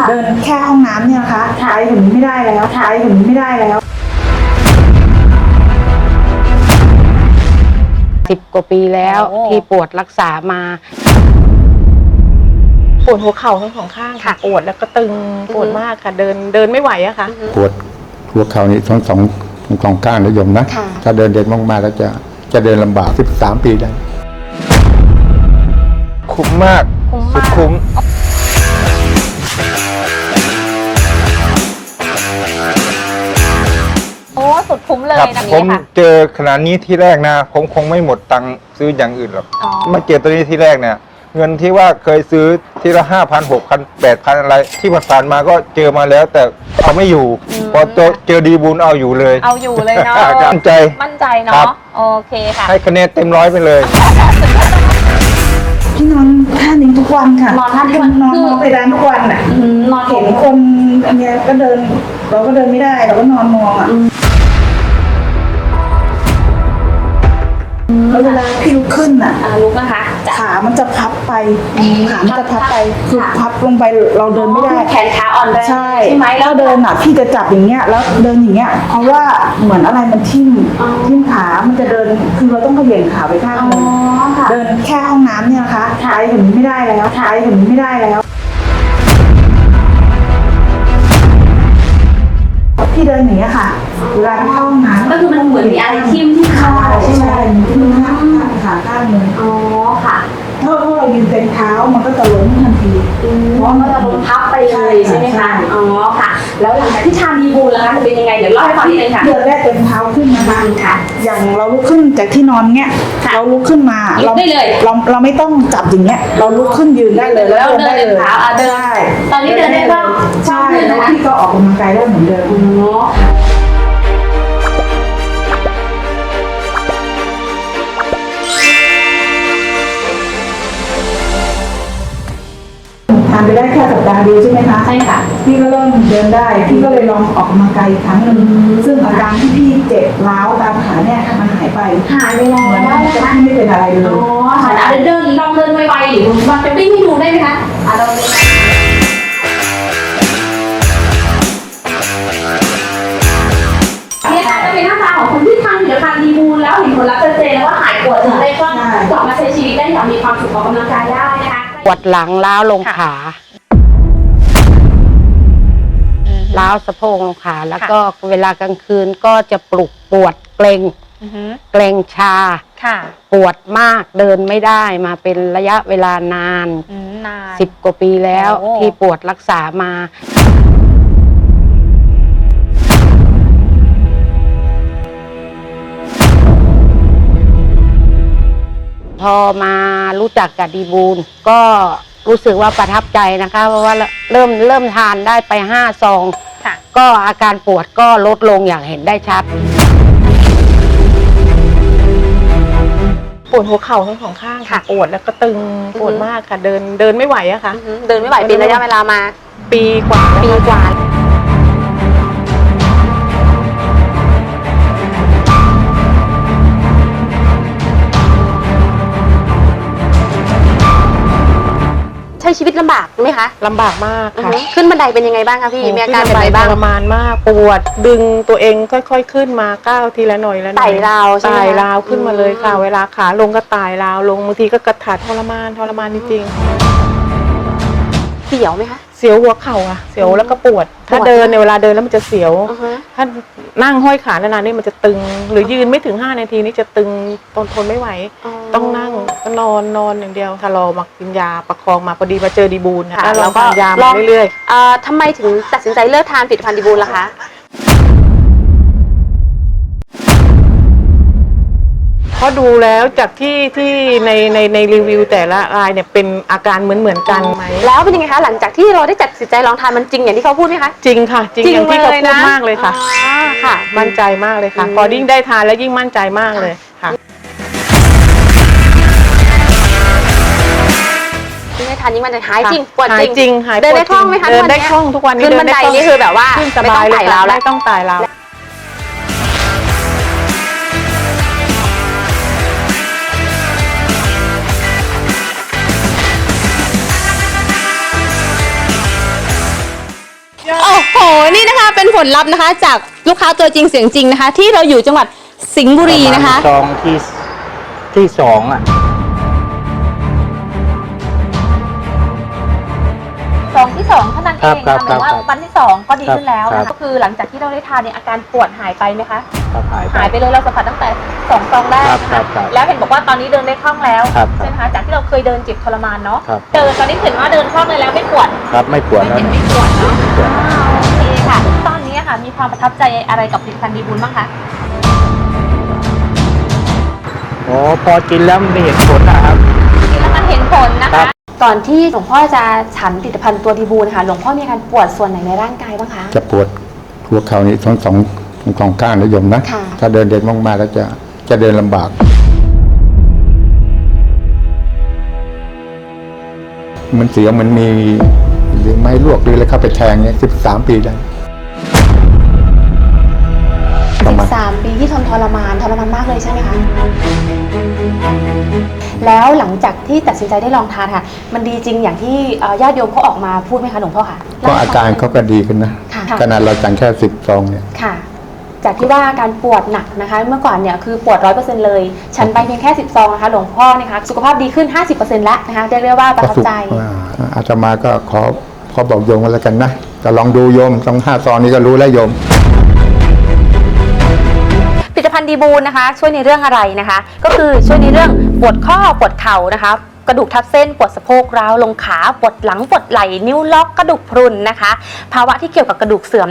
ค่ะเดินแค่ห้องน้ำเนี่ยนะคะค่ะไปถึงไม่ได้แล้วค่ะไปถึงไม่ได้แล้ว สิบกว่าปีแล้วโอ้ ที่ปวดรักษามา ปวดหัวเข่าทั้งสองข้างค่ะค่ะปวดแล้วก็ตึงปวดมากค่ะ เดินเดินไม่ไหวอะค่ะ ปวดหัวเข่านี่ทั้งสองทั้งสองข้างนะโยมนะ ค่ะ ถ้าเดินเดินมากๆแล้วจะจะเดินลำบาก 13 ปีได้ คุ้มมากคุ้มสุมาดกคุ้ม สุดคุ้มเลยครับนะผพี่มค่ะ เจอขนาดนี้ที่แรกนะผมคงไม่หมดตังค์ซื้ออย่างอื่นหรอกอ๋อ มาเจอตัวนี้ที่แรกเนี่ย เงินที่ว่าเคยซื้อทีละห้าพันหกพันแปดพันอะไร ที่ผ่านๆมาก็เจอมาแล้ว แต่เอาไม่อยู่พอเจอเจอดีบุญเอาอยู่เลยเอาอยู่เลยเนาะมั่นใจ มั่นใจครัเนาะบ โอเคค่ะ ให้คะแนนเต็มร้อยไปเลย พี่นอนท่านี้ทุกวันค่ะนอนท่านี้ทุกวันนอนคือนอนไปร้านทุกวันอะอืมนอนเห็นคนอันเนี้ยก็เดิน เราก็เดินไม่ได้ เราก็นอนมองอะ แล้วเวลาพี่ลุกขึ้นอะอ่าลุกนะคะจะขามันจะพับไปขามันจะพับไปคือค่ะ พับลงไปเราเดินไม่ได้ แขนขาอ่อนแรงใช่ใช่ไหมแล้แล้ววเดินอะพี่จะจับอย่างเงี้ยแล้วเดินอย่างเงี้ยเพราะว่าเหมือนอะไรมันทิ่มอ๋อ ทิ่มขา มันจะเดินคือเราต้องเขย่งขาไปข้างอ๋อหนึงค่ะ เดินแค่ห้องน้ำเนี่ยนะคะค่ะ ไปถึงไม่ได้แล้วไปถึงไม่ได้แล้วพี่เดินอย่างเงี้ยค่ะเวลาที่เข้าห้องน้ำก็ คือมันเหมือนมีอะไรทิ่มที่ขาใช่ใช่ไหมใช่ที่มันข้างขาข้างหนึงอ๋อค่ะ ถ้าถ้าเรายืนเต็มเท้ามันก็จะล้มทันทีเพราะมันจะลงพับไปเลยใช่ไหมคะอ๋อค่ะ แล้วหลังจากที่ทานดีบูลแล้วคะจะเป็นยังไงเดี๋ยวเล่าให้ฟังนิดนึงค่ะเดือนแรกเต็มเท้าขึ้นนะคะค่ะ อย่างเราลุกขึ้นจากที่นอนเงี้ยเราลุกขึ้นมาลุกได้เลยเราเราไม่ต้องจับอย่างเงี้ยเราลุกขึ้นยืนได้เลยแล้วเดินได้เดินเท้าอะเดินตอนนี้เดินได้บ้างใช่แล้วพี่ก็ออกกำลังกายได้เหมือนเดิมอ๋อ ไปได้แค่สัปดาห์เดียวใช่ไหมคะใช่ค่ะ พี่ก็เริ่มเดินได้ พี่ก็เลยลองออกกำลังกายอีกครั้งหนึ่งซึ่งอาการที่พี่เจ็บร้าวตามขาเนี่ยมันหายไปหายไปแล้วเหมือนนะว่าจะคะพี่ไม่เป็นอะไรเลอ๋อยค่ะอะเดินลองเดินไวๆหรือมันจะวิ่งให้ดูได้ไหมคะอะลองดูเนี่ยค่ะจะเป็นหน้าตาของคนที่ทานผลิตภัณฑ์ดีบูลแล้วเห็นผลลัพธ์ชัดเจนแล้วว่าหายปวดถึงได้ก็กลับมาใช้ชีวิตได้อย่างมีความสุขออกกำลังกายได้นะคะปวดหลังล้าวลงขา ล้าวสะโพกลงขาแล้วก็เวลากลางคืนก็จะปลุกปวดเกรงเกรงชา ค่ะปวดมากเดินไม่ได้มาเป็นระยะเวลานานนาน สิบกว่าปีแล้วโอ้ ที่ปวดรักษามา พอมารู้จักกับดีบูลก็รู้สึกว่าประทับใจนะคะ เพราะว่าเริ่มเริ่มทานได้ไปห้าซองค่ะ ก็อาการปวดก็ลดลงอย่างเห็นได้ชัด ปวดหัวเข่าทั้งสองข้างค่ะค่ะ ปวดแล้วก็ตึงปวดมากค่ะ เดินเดินไม่ไหวอะค่ะ เดินไม่ไหวเป็นระยะเวลามา ปีกว่าแล้วปีค่ะกว่า ช้ชีวิตลำบากไหมคะลำบากมากอือค่ะฮึขึ้นบันไดเป็นยังไงบ้างคะพี่มีอาการเป็นขึ้ยังไงนบ้าง ทรมานมากปวดดึงตัวเองค่อยๆขึ้นมาก้าวทีละหน่อยละหน่อยไต่ราวใช่ไหมคะไต่ราวขึ้นมาเลยค่ะ อืม เวลาขาลงก็ไต่ราวลงบางทีก็กระถาทรมานทรมานจริง เสียวไหมคะๆเสียวหัวเข่าอะเสียวแล้วก็ปวด ถ้าปวดเดินในยเวลาเดินแล้วมันจะเสียวอือฮึถ้านั่งห้อยขานานๆนี่มันจะตึง หรือยืนไม่ถึง5นาทีนี่จะตึงทนทนไม่ไหว ต้องนั่งก็นอนนอนอย่างเดียวค่ะรอมากินยาประคองมาพอดีมาเจอดีบูลนะค่ะแล้วแล้เราวก็ทานยาลมาองเรื่อยเอ่อทำไมถึงตัดสินใจเลิกทานผลิตภัณฑ์ดีบูลล่ะคะ เพราะดูแล้วจากที่ที่ในในในรีวิวแต่ละรายเนี่ยเป็นอาการเหมือนเหมือนๆกันไหมแล้วเป็นยังไงคะหลังจากที่เราได้ตัดสินใจลองทานมันจริงอย่างที่เขาพูดไหมคะ จริงค่ะ จริงอย่างที่เขาพูดมากเลยค่ะอ๋อค่ะ มั่นใจมากเลยค่ะอืมพอยิ่งได้ทานแล้วยิ่งมั่นใจมากเลยค่ะที่ได้ทานยิ่งมันจะหายจริงค่ะปวดหายจริงหายเดินปวได้คล่องไหมคะเดินได้ทุกวันเนี้ยคล่องทุกวันนี้ขึ้นเดิบันไดล่องนี่คือแบบว่าขึ้นสไม่บาต้อยงเลยไต่ค่ะราวแล้วไม่ต้องไต่ราวเป็น ผลลัพธ์นะคะ จากลูกค้าตัวจริงเสียงจริงนะคะ ที่เราอยู่จังหวัดสิงห์บุรีนะคะซองที่ที่สองอะ ซองที่สองเท่านั้นเองครัค่ะบหมายครับว่าครับวันที่สองก็ดีขึ้นแล้วครันะบ ก็คือหลังจากที่เราได้ทานเนี่ยอาการปวดหายไปไหมคะ ครับหายไป หายไปเลยเราสัมผัสตั้งแต่สองซองแรกครับนะครัคะบครับแล้วเห็นบอกว่าตอนนี้เดินได้คล่องแล้วครับใช่ไหมคะจากที่เราเคยเดินเจ็บทรมานเนาะครับ เดินตอนนี้เห็นว่าเดินคล่องเลยแล้วไม่ปวดครับไม่ปวดไม่แล้วเจ็บไม่ปวดเนาะ ค่ะ มีความประทับใจอะไรกับผลิตภัณฑ์ดีบุญบ้างคะ โอ้พอกินแล้วมันเห็นผลนะครับ กินแล้วมันเห็นผลนะครัคะ บ ก่อนที่หลวงพ่อจะฉันผลิตภัณฑ์ตัวดีบูนะคะหลวงพ่อมีอาการปวดส่วนไหนในร่างกายบ้างคะ จะปวดหัวเข่านี่ทั้งสองทั้งสองข้างนะโยมนะ ค่ะ ถ้าเดินเดินมากๆแล้วจะจะเดินลำบาก มันเสียวมันมีหรือไม้ลวกหรืออะไรเข้าไปแทงเนี่ยสิบสามปีได้ ประมาณ13ปีที่ทนทรมานทรมานมากเลยใช่ไหมคะแล้วหลังจากที่ตัดสินใจได้ลองทานค่ะ มันดีจริงอย่างที่เอ่อญาติโยมเขาออกมาพูดไหมคะหลวงพ่อคะก็อาการเขาก็ดีขึ้นนะค่ะขนาดเราจังแค่สิบซองเนี่ย ค่ะ จากที่ว่าการปวดหนักนะคะ เมื่อก่อนเนี่ยคือปวดร้อยเปอร์เซ็นต์เลย ฉันไปเพียงแค่10ซองนะคะหลวงพ่อนะคะสุขภาพดีขึ้น50%แล้วนะคะเรียกได้ว่าประทับสุขใจ อ่าอาตมาก็ขอขอบอกโยมกันแล้วกันนะ จะลองดูโยมต้องห้าซองนี้ก็รู้แล้วโยม ผลิตภัณฑ์ดีบูลนะคะ ช่วยในเรื่องอะไรนะคะ ก็คือช่วยในเรื่องปวดข้อปวดเข่านะคะกระดูกทับเส้นปวดสะโพกร้าวลงขาปวดหลังปวดไหล่นิ้วล็อกกระดูกพรุนนะคะ ภาวะที่เกี่ยวกับกระดูกเสื่อม